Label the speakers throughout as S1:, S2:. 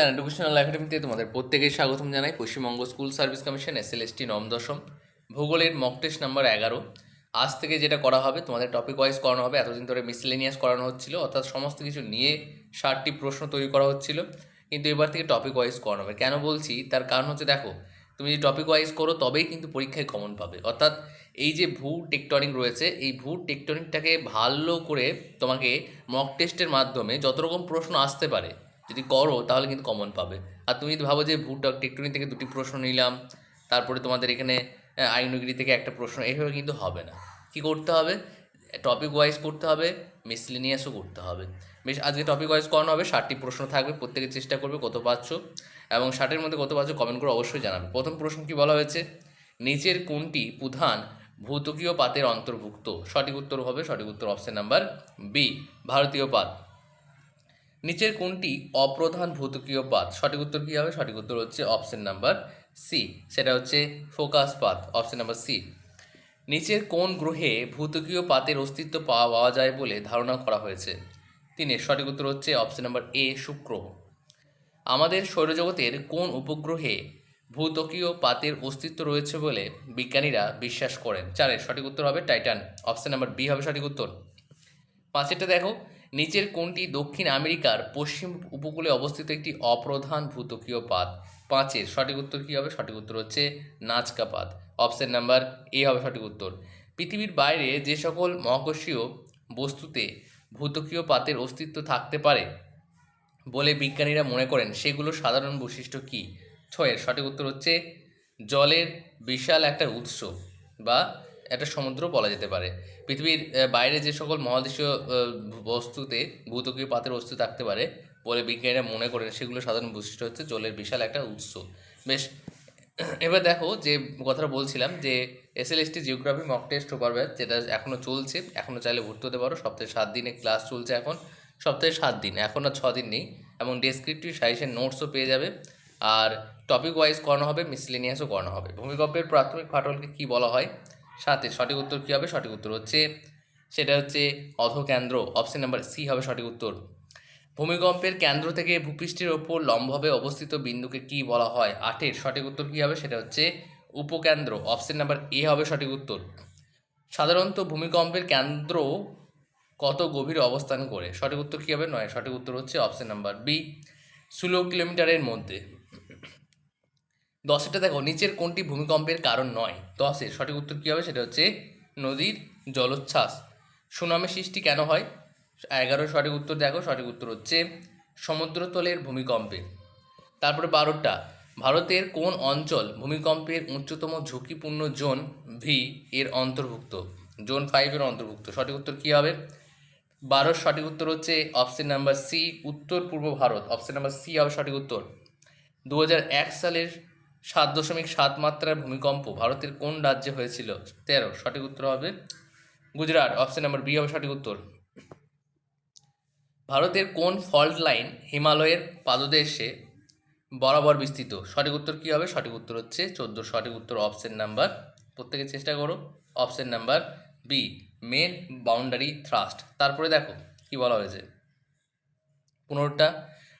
S1: And educational একাডেমিতে তোমাদের প্রত্যেকেই স্বাগতম জানাই Paschimbanga school service commission S L ST নবম দশম, ভূগোলের মক টেস্ট নাম্বার এগারো। আজ থেকে যেটা করা হবে, তোমাদের টপিক ওয়াইজ করানো হবে, এতদিন ধরে মিসলেনিয়াস করানো হচ্ছিল, অর্থাৎ সমস্ত কিছু নিয়ে ষাটটি প্রশ্ন তৈরি করা হচ্ছিল, কিন্তু এবার থেকে টপিক ওয়াইজ করানো হবে। কেন বলছি? তার কারণ হচ্ছে দেখো, তুমি যদি টপিক ওয়াইজ করো, তবেই কিন্তু পরীক্ষায় কমন পাবে। অর্থাৎ এই যে ভূ টেকটনিক রয়েছে, এই ভূ টেকটনিকটাকে ভালো করে তোমাকে মক টেস্টের মাধ্যমে যত রকম প্রশ্ন আসতে পারে যদি করো, তাহলে কিন্তু কমন পাবে। আর তুমি যদি ভাবো যে ভূ টেকটনি থেকে দুটি প্রশ্ন নিলাম, তারপরে তোমাদের এখানে আইনগিরি থেকে একটা প্রশ্ন এইভাবে কিন্তু হবে না। কি করতে হবে? টপিক ওয়াইজ করতে হবে মিসলিনিয়াসও করতে হবে। বেশ, আজকে টপিক ওয়াইজ করানো হবে, ষাটটি প্রশ্ন থাকবে, প্রত্যেকে চেষ্টা করবে কত পাচ্ছ এবং ষাটের মধ্যে কত পাচ্ছ কমেন্ট করে অবশ্যই জানাবে। প্রথম প্রশ্ন কি বলা হয়েছে? নিচের কোনটি প্রধান ভূতকীয় পাতের অন্তর্ভুক্ত? সঠিক উত্তর হবে সঠিক উত্তর অপশন নাম্বার বি ভারতীয় পাত। নিচের কোনটি অপ্রধান ভূতকীয় পাত? সঠিক উত্তর কী হবে? সঠিক উত্তর হচ্ছে অপশন নাম্বার সি সেটা হচ্ছে ফোকাস পাত অপশন নাম্বার সি নিচের কোন গ্রহে ভূতকীয় পাতের অস্তিত্ব পাওয়া পাওয়া যায় বলে ধারণা করা হয়েছে? তিনের সঠিক উত্তর হচ্ছে অপশন নাম্বার এ শুক্র। আমাদের সৌরজগতের কোন উপগ্রহে ভূতকীয় পাতের অস্তিত্ব রয়েছে বলে বিজ্ঞানীরা বিশ্বাস করেন? চারের সঠিক উত্তর হবে টাইটান অপশন নাম্বার বি হবে সঠিক উত্তর। পাঁচেরটা দেখো। নিচের কোনটি দক্ষিণ আমেরিকার পশ্চিম উপকূলে অবস্থিত একটি অপ্রধান ভূতকীয় পাত। পাঁচের সঠিক উত্তর কী হবে? সঠিক উত্তর হচ্ছে নাচকা পাত। অপশন নাম্বার এ হবে সঠিক উত্তর। পৃথিবীর বাইরে যে সকল মহাকর্ষীয় বস্তুতে ভূতকীয় পাতের অস্তিত্ব থাকতে পারে বলে বিজ্ঞানীরা মনে করেন সেগুলো সাধারণ বৈশিষ্ট্য কী? ছয়ের সঠিক উত্তর হচ্ছে জলের বিশাল একটা উৎস বা একটা সমুদ্র বলা যেতে পারে। পৃথিবীর বাইরে যে সকল মহাদেশীয় বস্তুতে ভূতকীয় পাতের অস্তিত্ব থাকতে পারে বলে বিজ্ঞানীরা মনে করেন, সেগুলো সাধারণ বৈশিষ্ট্য হচ্ছে জলের বিশাল একটা উৎস। বেশ, এবার দেখো যে কথাটা বলছিলাম যে S L ST geography mock test batch যেটা এখনও চলছে এখনও চাইলে ভর্তি হতে পারো, সপ্তাহে সাত দিনে ক্লাস চলছে এখন, সপ্তাহে সাত দিন, এখন আর ছ দিন নেই, এবং ডেসক্রিপটিভ সাজেশন নোটসও পেয়ে যাবে, আর টপিক ওয়াইজ করানো হবে মিসলেনিয়াসও করানো হবে। ভূমিকম্পের প্রাথমিক ফাটলকে কী বলা হয়? সাথে সঠিক উত্তর কী হবে? সঠিক উত্তর হচ্ছে, সেটা হচ্ছে অধকেন্দ্র অপশন নাম্বার সি হবে সঠিক উত্তর। ভূমিকম্পের কেন্দ্র থেকে ভূপৃষ্ঠের ওপর লম্বভাবে অবস্থিত বিন্দুকে কি বলা হয়? আটের সঠিক উত্তর কী হবে? সেটা হচ্ছে উপকেন্দ্র অপশন নাম্বার এ হবে সঠিক উত্তর। সাধারণত ভূমিকম্পের কেন্দ্র কত গভীরে অবস্থান করে? সঠিক উত্তর কী হবে? নয় সঠিক উত্তর হচ্ছে অপশন নাম্বার বি ষোলো কিলোমিটারের মধ্যে। দশেরটা দেখো, নিচের কোনটি ভূমিকম্পের কারণ নয়? দশের সঠিক উত্তর কী হবে? সেটা হচ্ছে নদীর জলোচ্ছ্বাস। সুনামি সৃষ্টি কেন হয়? এগারো সঠিক উত্তর দেখো, সঠিক উত্তর হচ্ছে সমুদ্রতলের ভূমিকম্পে। তারপরে বারোটা ভারতের কোন অঞ্চল ভূমিকম্পের উচ্চতম ঝুঁকিপূর্ণ জোন ভি এর অন্তর্ভুক্ত? জোন ফাইভের অন্তর্ভুক্ত। সঠিক উত্তর কী হবে? বারোর সঠিক উত্তর হচ্ছে অপশন নাম্বার সি উত্তর পূর্ব ভারত। অপশন নাম্বার সি হবে সঠিক উত্তর। দু সালের সাত দশমিক সাত মাত্রার ভূমিকম্প ভারতের কোন রাজ্যে হয়েছিল? তেরো, সঠিক উত্তর হবে গুজরাট। অপশন নাম্বার বি হবে সঠিক উত্তর। ভারতের কোন ফল্ট লাইন হিমালয়ের পাদদেশে বরাবর বিস্তৃত? সঠিক উত্তর কী হবে? সঠিক উত্তর হচ্ছে চোদ্দ, সঠিক উত্তর অপশন নাম্বার প্রত্যেকে চেষ্টা করো। Option number B main boundary thrust তারপরে দেখো কি বলা হয়েছে। পনেরোটা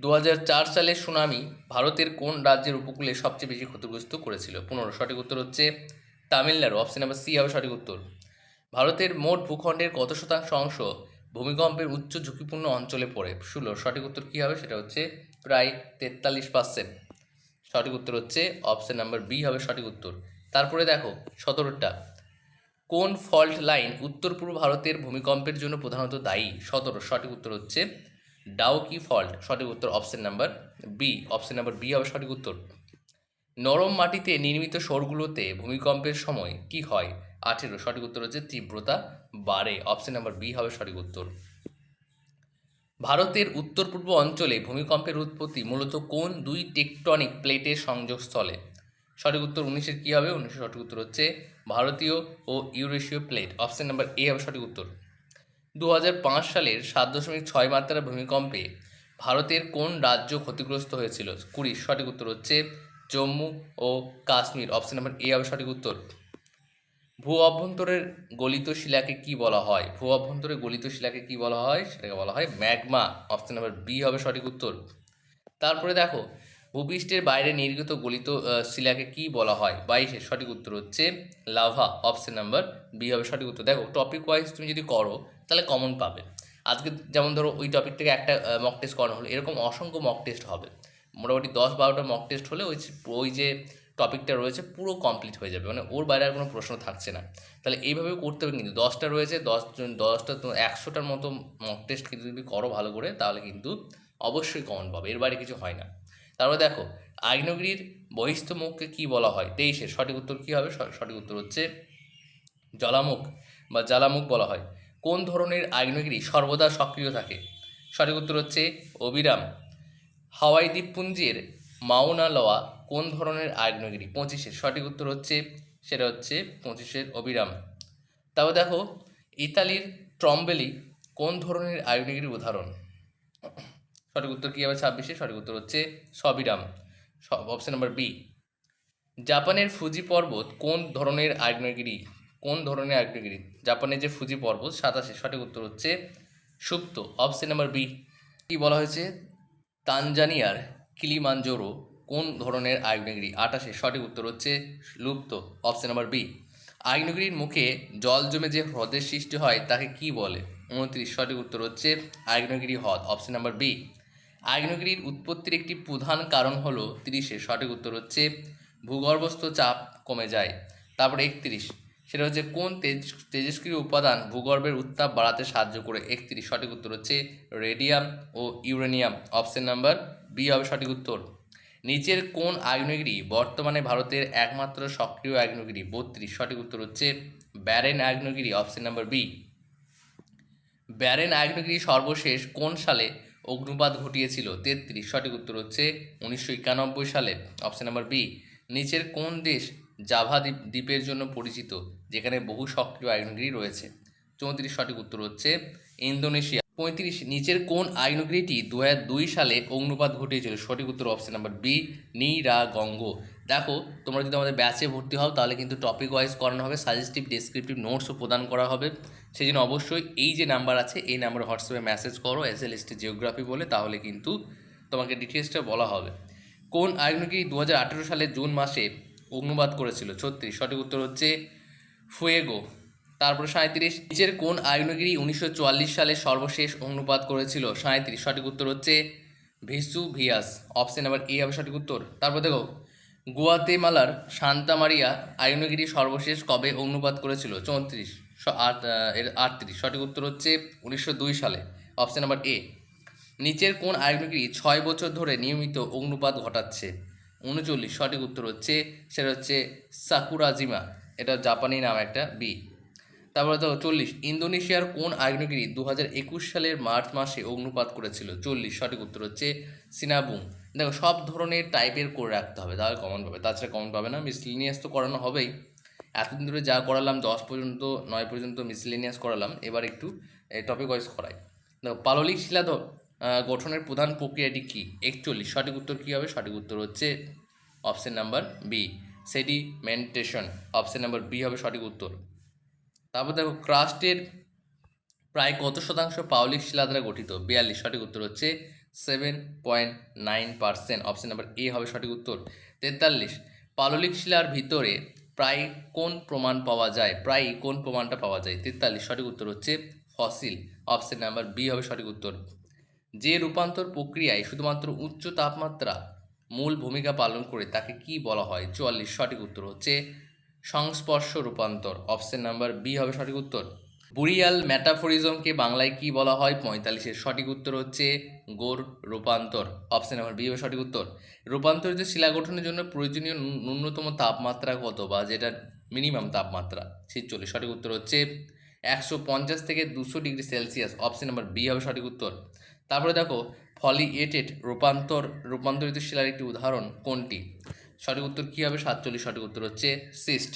S1: দু হাজার চার সালের সুনামি ভারতের কোন রাজ্যের উপকূলে সবচেয়ে বেশি ক্ষতিগ্রস্ত করেছিল? পনেরো সঠিক উত্তর হচ্ছে তামিলনাড়ু। অপশন নাম্বার সি হবে সঠিক উত্তর। ভারতের মোট ভূখণ্ডের কত শতাংশ অংশ ভূমিকম্পের উচ্চ ঝুঁকিপূর্ণ অঞ্চলে পড়ে? ষোলো। সঠিক উত্তর কী হবে? সেটা হচ্ছে প্রায় তেতাল্লিশ পার্সেন্ট সঠিক উত্তর হচ্ছে অপশন নাম্বার বি হবে সঠিক উত্তর। তারপরে দেখো, সতেরোটা। কোন ফল্ট লাইন উত্তর পূর্ব ভারতের ভূমিকম্পের জন্য প্রধানত দায়ী? সতেরো। সঠিক উত্তর হচ্ছে ডাউকি ফল্ট? সঠিক উত্তর option number B. Option number B হবে সঠিক উত্তর। নরম মাটিতে নির্মিত শোরগুলোতে ভূমিকম্পের সময় কি হয়? আঠেরো। সঠিক উত্তর হচ্ছে তীব্রতা বাড়ে। অপশন নাম্বার বি হবে সঠিক উত্তর। ভারতের উত্তর পূর্ব অঞ্চলে ভূমিকম্পের উৎপত্তি মূলত কোন দুই টেকটনিক প্লেটের সংযোগস্থলে? সঠিক উত্তর উনিশের কী হবে? উনিশের সঠিক উত্তর হচ্ছে ভারতীয় ও ইউরেশীয় প্লেট। অপশন নাম্বার এ হবে সঠিক উত্তর। দু হাজার পাঁচ সালের সাত দশমিক ছয় মাত্রার ভূমিকম্পে ভারতের কোন রাজ্য ক্ষতিগ্রস্ত হয়েছিল? কুড়ি, সঠিক উত্তর হচ্ছে জম্মু ও কাশ্মীর। অপশন নাম্বার এ হবে সঠিক উত্তর। ভূ অভ্যন্তরের গলিত শিলাকে কি বলা হয়? ভূ অভ্যন্তরে গলিত শিলাকে কি বলা হয়? সেটাকে বলা হয় ম্যাগমা। অপশন নাম্বার বি হবে সঠিক উত্তর। তারপরে দেখো, ভূপৃষ্ঠের বাইরে নির্গত গলিত শিলাকে কি বলা হয়? বাইশের সঠিক উত্তর হচ্ছে লাভা। অপশন নাম্বার বি হবে সঠিক উত্তর। দেখো টপিক ওয়াইজ তুমি যদি করো তাহলে কমন পাবে। আজকে যেমন ধরো ওই টপিক থেকে একটা মক টেস্ট করানো হলো, এরকম অসংখ্য মক টেস্ট হবে। মোটামুটি দশ বারোটা মক টেস্ট হলে ওই ওই যে টপিকটা রয়েছে পুরো কমপ্লিট হয়ে যাবে। মানে ওর বাইরে আর কোনো প্রশ্ন থাকছে না। তাহলে এইভাবে করতে হবে কিন্তু, দশটা রয়েছে দশজন দশটা একশোটার মতো মক টেস্ট কিন্তু যদি করো ভালো করে, তাহলে কিন্তু অবশ্যই কমন পাবে। এর বাইরে কিছু হয় না। তারপর দেখো আগ্নেয়গিরির বহিস্থ মুখকে কী বলা হয়? তেইশের সঠিক উত্তর কী হবে? সঠিক উত্তর হচ্ছে জলামুখ বা জ্বালামুখ বলা হয়। কোন ধরনের আগ্নেয়গিরি সর্বদা সক্রিয় থাকে? সঠিক উত্তর হচ্ছে অবিরাম। হাওয়াই দ্বীপপুঞ্জের মাউনা লওয়া কোন ধরনের আগ্নেয়গিরি? পঁচিশের। সঠিক উত্তর হচ্ছে, সেটা হচ্ছে পঁচিশের অবিরাম। তারপর দেখো, ইতালির ট্রম্বেলি কোন ধরনের আগ্নেয়গিরির উদাহরণ? সঠিক উত্তর কী হবে ছাব্বিশে? সঠিক উত্তর হচ্ছে সবিরাম। অপশন নাম্বার বি জাপানের ফুজি পর্বত কোন ধরনের আগ্নেয়গিরি কোন ধরনের আগ্নেয়গিরি জাপানের যে ফুজি পর্বত, সাতাশে। সঠিক উত্তর হচ্ছে সুপ্ত। অপশন নাম্বার বি কি বলা হয়েছে? তানজানিয়ার কিলিমাঞ্জোরো কোন ধরনের আগ্নেয়গিরি? আটাশে সঠিক উত্তর হচ্ছে লুপ্ত। অপশন নাম্বার বি আগ্নেয়গিরির মুখে জল জমে যে হ্রদের সৃষ্টি হয়, তাকে কি বলে? উনত্রিশ। সঠিক উত্তর হচ্ছে আগ্নেয়গিরি হ্রদ। অপশন নাম্বার বি আগ্নেয়গিরির উৎপত্তির একটি প্রধান কারণ হলো তিরিশে। সঠিক উত্তর হচ্ছে ভূগর্ভস্থ চাপ কমে যায়। তারপরে একত্রিশ। সেটা হচ্ছে কোন তেজ, তেজস্ক্রিয় উপাদান ভূগর্ভের উত্তাপ বাড়াতে সাহায্য করে? একত্রিশ, সঠিক উত্তর হচ্ছে রেডিয়াম ও ইউরেনিয়াম। অপশন নাম্বার বি হবে সঠিক উত্তর। নিচের কোন আগ্নেয়গিরি বর্তমানে ভারতের একমাত্র সক্রিয় আগ্নেয়গিরি বত্রিশ, সঠিক উত্তর হচ্ছে ব্যারেন আগ্নেয়গিরি অপশন নাম্বার বি। ব্যারেন আগ্নেয়গিরি সর্বশেষ কোন সালে অগ্নুপাত ঘটিয়েছিল? তেত্রিশ, সঠিক উত্তর হচ্ছে উনিশশো একানব্বই সালে। Option number B. নিচের কোন দেশ জাভা দ্বীপ, দ্বীপের জন্য পরিচিত, যেখানে বহু সক্রিয় আগ্নেয়গিরি রয়েছে। চৌত্রিশ সঠিক উত্তর হচ্ছে ইন্দোনেশিয়া। পঁয়ত্রিশ, নিচের কোন আগ্নেয়গিরিটি দু দুই সালে অগ্নুপাত ঘটিয়েছিল? সঠিক উত্তর অপশন নাম্বার বি নিরাগঙ্গ দেখো, তোমরা যদি আমাদের ব্যাচে ভর্তি হও, তাহলে কিন্তু টপিক ওয়াইজ করানো হবে সাজেস্টিভ ডেসক্রিপটিভ নোটসও প্রদান করা হবে। সেই জন্য অবশ্যই এই যে নাম্বার আছে, এই নাম্বারে হোয়াটসঅ্যাপে মেসেজ করো S L S T geography বলে, তাহলে কিন্তু তোমাকে ডিটেলসটা বলা হবে। কোন আগ্নেয়গিরি দু হাজার সালের জুন মাসে অগ্নুপাত করেছিল ছত্রিশ সঠিক উত্তর হচ্ছে ফুয়েগো। তারপরে সাঁত্রিশ নিচের কোন আগ্নেয়গিরি উনিশশো চুয়াল্লিশ সালে সর্বশেষ অগ্নুপাত করেছিল? সাঁত্রিশ সঠিক উত্তর হচ্ছে ভিসু ভিয়াস অপশন নাম্বার এ হবে সঠিক উত্তর। তারপর দেখো, গুয়াতেমালার সান্তা মারিয়া আগ্নেয়গিরি সর্বশেষ কবে অগ্নুপাত করেছিল? চৌত্রিশ এর আটত্রিশ। সঠিক উত্তর হচ্ছে উনিশশো দুই সালে। অপশন নাম্বার এ, নিচের কোন আগ্নেয়গিরি ছয় বছর ধরে নিয়মিত অগ্নুপাত ঘটাচ্ছে? উনচল্লিশ, সঠিক উত্তর হচ্ছে, সেটা হচ্ছে সাকুরাজিমা। এটা জাপানি নাম একটা বি। তারপরে দেখো, চল্লিশ, ইন্দোনেশিয়ার কোন আগ্নেয়গিরি দু হাজার একুশ সালের মার্চ মাসে অগ্নুপাত করেছিল? চল্লিশ, সঠিক উত্তর হচ্ছে সিনাবুং। দেখো, সব ধরনের টাইপের করে রাখতে হবে, তাহলে কমন পাবে। তাছাড়া কমন পাবে না মিসলিনিয়াস তো করানো হবেই। এতদিন ধরে যা করালাম, দশ পর্যন্ত, নয় পর্যন্ত মিসলিনিয়াস করালাম, এবার একটু টপিক ওয়াইজ করাই। দেখো, পাললিক শিলা গঠনের প্রধান প্রক্রিয়াটি কী? একচল্লিশ। সঠিক উত্তর কী হবে? সঠিক উত্তর হচ্ছে option number B sedimentation option number B হবে সঠিক উত্তর। তারপর দেখো ক্রাস্টের প্রায় কত শতাংশ পাউলিক শিলা দ্বারা গঠিত? বিয়াল্লিশ। সঠিক উত্তর হচ্ছে seven point nine percent option number A হবে সঠিক উত্তর। তেতাল্লিশ। পাললিক শিলার ভিতরে প্রায় কোন প্রমাণ পাওয়া যায়? প্রায় কোন প্রমাণটা পাওয়া যায়? তেতাল্লিশ। সঠিক উত্তর হচ্ছে ফসিল অপশন নাম্বার বি হবে সঠিক উত্তর। যে রূপান্তর প্রক্রিয়ায় শুধুমাত্র উচ্চ তাপমাত্রা মূল ভূমিকা পালন করে, তাকে কি বলা হয়? চুয়াল্লিশ, সঠিক উত্তর হচ্ছে সংস্পর্শ রূপান্তর। অপশন নাম্বার বি হবে সঠিক উত্তর। বুরিয়াল ম্যাটাফোরিজমকে বাংলায় কি বলা হয়? পঁয়তাল্লিশের সঠিক উত্তর হচ্ছে গোর রূপান্তর। অপশন নাম্বার বি হবে সঠিক উত্তর। রূপান্তরিত শিলা গঠনের জন্য প্রয়োজনীয় ন্যূ- ন্যূনতম তাপমাত্রা কত বা যেটা মিনিমাম তাপমাত্রা? ছিচল্লিশ, সঠিক উত্তর হচ্ছে একশো পঞ্চাশ থেকে দুশো degree Celsius. Option number B হবে সঠিক উত্তর। তারপরে দেখো ফলিয়েটেড রূপান্তর, রূপান্তরিত শিলার একটি উদাহরণ কোনটি? সঠিক উত্তর কী হবে? সাতচল্লিশ সঠিক উত্তর হচ্ছে সিস্ট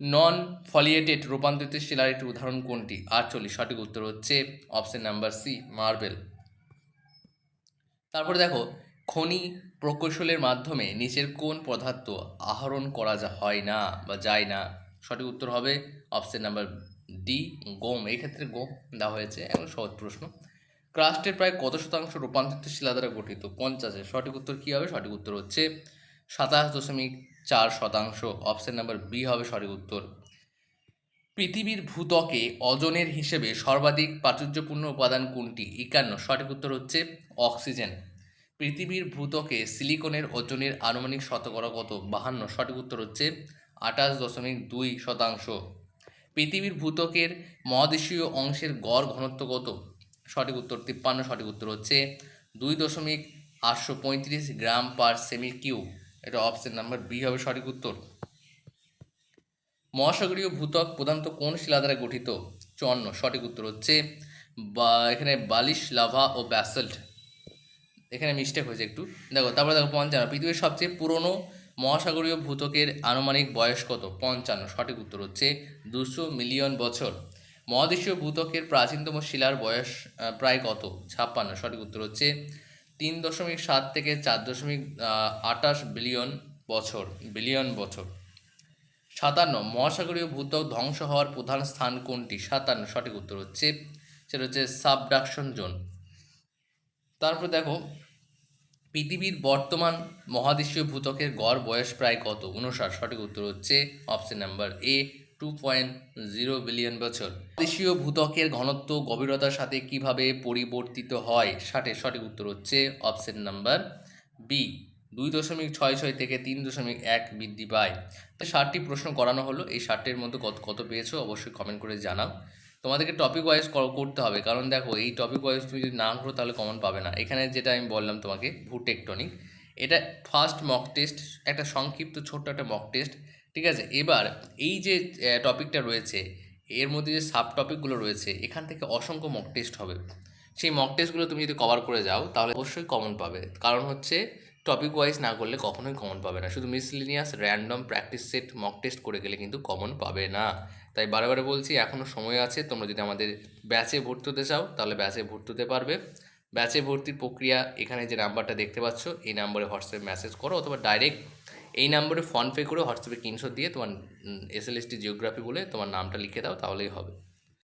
S1: নন ফলিয়েটেড রূপান্তরিত শিলার একটি উদাহরণ কোনটি? আটচল্লিশ সঠিক উত্তর হচ্ছে অপশন নাম্বার সি মার্বেল তারপরে দেখো, খনি প্রকৌশলের মাধ্যমে নিচের কোন পদার্থ আহরণ করা হয় না বা যায় না? সঠিক উত্তর হবে অপশন নাম্বার ডি গম। এই ক্ষেত্রে গম দেওয়া হয়েছে এখন সহজ প্রশ্ন। ক্রাস্টের প্রায় কত শতাংশ রূপান্তরিত শিলা দ্বারা গঠিত? পঞ্চাশে। সঠিক উত্তর কী হবে? সঠিক উত্তর হচ্ছে সাতাশ দশমিক চার শতাংশ। অপশন নাম্বার বি হবে সঠিক উত্তর। পৃথিবীর ভূত্বকে অজনের হিসেবে সর্বাধিক প্রাচুর্যপূর্ণ উপাদান কোনটি? একান্ন। সঠিক উত্তর হচ্ছে অক্সিজেন। পৃথিবীর ভূত্বকে সিলিকনের ওজনের আনুমানিক শতকরা কত? বাহান্ন। সঠিক উত্তর হচ্ছে আঠাশ দশমিক দুই শতাংশ। পৃথিবীর ভূত্বকের মহাদেশীয় অংশের গড় ঘনত্ব কত? সঠিক উত্তর, তিপ্পান্ন সঠিক উত্তর হচ্ছে দুই দশমিক আটশো পঁয়ত্রিশ গ্রাম পার সেমি কিউ। এটা অপশন নাম্বার বি হবে সঠিক উত্তর। মহাসাগরীয় ভূত্বক প্রধানত কোন শিলা দ্বারা গঠিত? চন্ন সঠিক উত্তর হচ্ছে বা, এখানে বালিশ, লাভা ও ব্যাসল্ট। এখানে মিস্টেক হয়েছে একটু। দেখো, তারপরে দেখো পঞ্চান্ন। পৃথিবীর সবচেয়ে পুরনো মহাসাগরীয় ভূতকের আনুমানিক বয়স কত? পঞ্চান্ন সঠিক উত্তর হচ্ছে দুশো মিলিয়ন বছর। মহাদেশীয় ভূত্বকের প্রাচীনতম শিলার বয়স প্রায় কত? ছাপ্পান্ন। সঠিক উত্তর হচ্ছে তিন দশমিক সাত থেকে চার দশমিক আটাশ বিলিয়ন বছর বিলিয়ন বছর। সাতান্ন। মহাসাগরীয় ভূত্বক ধ্বংস হওয়ার প্রধান স্থান কোনটি? সাতান্ন। সঠিক উত্তর হচ্ছে, সেটা হচ্ছে সাবডাকশন জোন। তারপর দেখো, পৃথিবীর বর্তমান মহাদেশীয় ভূতকের গড় বয়স প্রায় কত? উনষাট সঠিক উত্তর হচ্ছে, option number A two point zero billion বছর। দেশীয় ভূত্বকের ঘনত্ব গভীরতার সাথে কীভাবে পরিবর্তিত হয়? ষাটের সঠিক উত্তর হচ্ছে অপশন নাম্বার বি দুই দশমিক ছয় ছয় থেকে তিন দশমিক এক বৃদ্ধি পায়। তো ষাটটি প্রশ্ন করানো হলো। এই ষাটটির মধ্যে কত কত পেয়েছ অবশ্যই কমেন্ট করে জানাও। তোমাদেরকে টপিক ওয়াইজ করতে হবে। কারণ দেখো, এই টপিক ওয়াইজ তুমি যদি না করো, তাহলে কমন পাবে না। এখানে যেটা আমি বললাম তোমাকে ভূটেকটনিক এটা ফার্স্ট মক টেস্ট একটা সংক্ষিপ্ত ছোট্ট একটা মক টেস্ট ঠিক আছে? এবার এই যে টপিকটা রয়েছে, এর মধ্যে যে সাব টপিকগুলো রয়েছে, এখান থেকে অসংখ্য মক টেস্ট হবে। সেই মক টেস্টগুলো তুমি যদি কভার করে যাও, তাহলে অবশ্যই কমন পাবে। কারণ হচ্ছে টপিক ওয়াইজ না করলে কখনোই কমন পাবে না। শুধু miscellaneous random practice set mock test করে গেলে কিন্তু কমন পাবে না। তাই বারে বলছি এখনও সময় আছে, তোমরা যদি আমাদের ব্যাচে ভর্তি হতে চাও, তাহলে ব্যাচে ভর্তি হতে পারবে। ব্যাচে ভর্তির প্রক্রিয়া, এখানে যে নাম্বারটা দেখতে পাচ্ছ, এই নাম্বারে হোয়াটসঅ্যাপ মেসেজ করো, অথবা ডাইরেক্ট এই নাম্বারে ফোনপে করে হোয়াটসঅ্যাপে স্ক্রিনশট দিয়ে তোমার S L S T geography বলে তোমার নামটা লিখে দাও, তাহলেই হবে।